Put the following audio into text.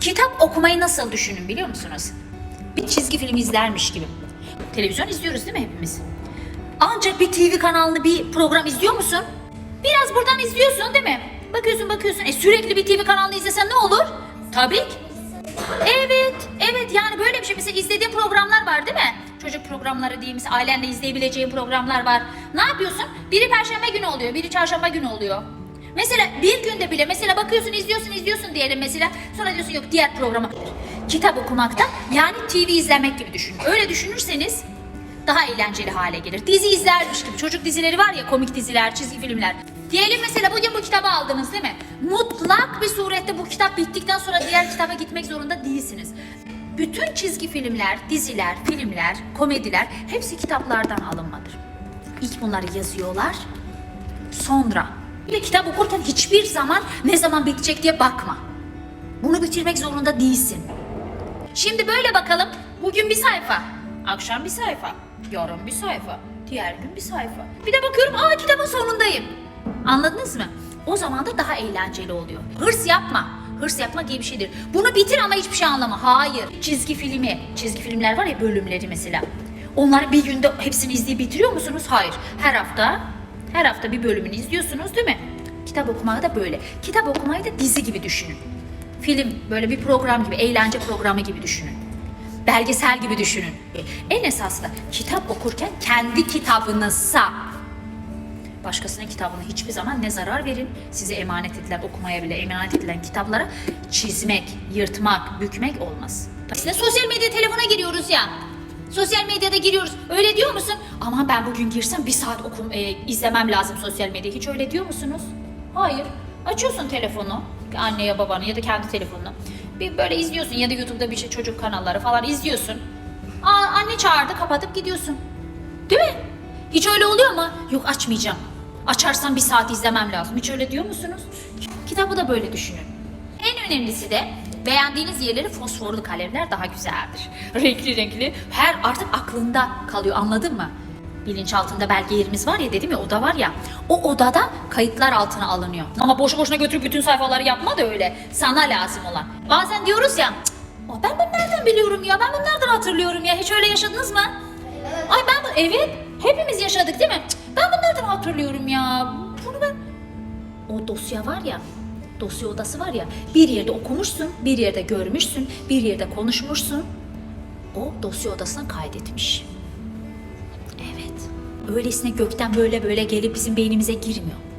Kitap okumayı nasıl düşünün biliyor musunuz? Bir çizgi film izlermiş gibi. Televizyon izliyoruz değil mi hepimiz? Ancak bir TV kanalını bir program izliyor musun? Biraz buradan izliyorsun değil mi? Bakıyorsun bakıyorsun. E sürekli bir TV kanalını izlesen ne olur? Tabii ki. Evet, evet yani böyle bir şey. Mesela izlediğin programlar var değil mi? Çocuk programları diyeyim, mesela ailenle izleyebileceğin programlar var. Ne yapıyorsun? Biri perşembe günü oluyor, biri çarşamba günü oluyor. Mesela bir günde bile mesela bakıyorsun izliyorsun izliyorsun diyelim mesela sonra diyorsun yok diğer programa. Kitap okumakta yani TV izlemek gibi düşünün. Öyle düşünürseniz daha eğlenceli hale gelir. Dizi izlermiş gibi. Çocuk dizileri var ya komik diziler, çizgi filmler. Diyelim mesela bugün bu kitabı aldınız değil mi? Mutlak bir surette bu kitap bittikten sonra diğer kitaba gitmek zorunda değilsiniz. Bütün çizgi filmler, diziler, filmler, komediler hepsi kitaplardan alınmadır. İlk bunları yazıyorlar. Sonra bir kitap okurken hiçbir zaman ne zaman bitecek diye bakma. Bunu bitirmek zorunda değilsin. Şimdi böyle bakalım. Bugün bir sayfa. Akşam bir sayfa. Yarın bir sayfa. Diğer gün bir sayfa. Bir de bakıyorum aa kitabın sonundayım. Anladınız mı? O zaman da daha eğlenceli oluyor. Hırs yapma. Hırs yapma diye bir şeydir. Bunu bitir ama hiçbir şey anlama. Hayır. Çizgi filmi. Çizgi filmler var ya bölümleri mesela. Onları bir günde hepsini izleyip bitiriyor musunuz? Hayır. Her hafta her hafta bir bölümünü izliyorsunuz değil mi? Kitap okumak da böyle. Kitap okumayı da dizi gibi düşünün. Film böyle bir program gibi, eğlence programı gibi düşünün. Belgesel gibi düşünün. En esaslı kitap okurken kendi kitabınızsa başkasının kitabına hiçbir zaman ne zarar verin. Size emanet edilen, okumaya bile emanet edilen kitaplara çizmek, yırtmak, bükmek olmaz. Size sosyal medya telefona giriyoruz ya. Sosyal medyada giriyoruz. Öyle diyor musun? Ama ben bugün girsem bir saat okum, e, izlemem lazım sosyal medyayı. Hiç öyle diyor musunuz? Hayır. Açıyorsun telefonu. Anne ya babanı ya da kendi telefonunu. Bir böyle izliyorsun ya da YouTube'da bir şey çocuk kanalları falan izliyorsun. Aa, anne çağırdı kapatıp gidiyorsun. Değil mi? Hiç öyle oluyor mu? Yok açmayacağım. Açarsam bir saat izlemem lazım. Hiç öyle diyor musunuz? Kitabı da böyle düşünün. En önemlisi de beğendiğiniz yerleri fosforlu kalemler daha güzeldir. Renkli renkli. Her artık aklında kalıyor anladın mı? Bilinçaltında belge yerimiz var ya dedim ya oda var ya. O odada kayıtlar altına alınıyor. Ama boşu boşuna götürüp bütün sayfaları yapma da öyle. Sana lazım olan. Bazen diyoruz ya ben bunu nereden biliyorum ya ben bunu nereden hatırlıyorum ya hiç öyle yaşadınız mı? Ay ben bu evet hepimiz yaşadık değil mi? Cık, Ben bunu nereden hatırlıyorum ya? Bunu ben o dosya var ya dosya odası var ya bir yerde okumuşsun, bir yerde görmüşsün, bir yerde konuşmuşsun. O dosya odasına kaydetmiş. Evet. Öylesine gökten böyle böyle gelip bizim beynimize girmiyor.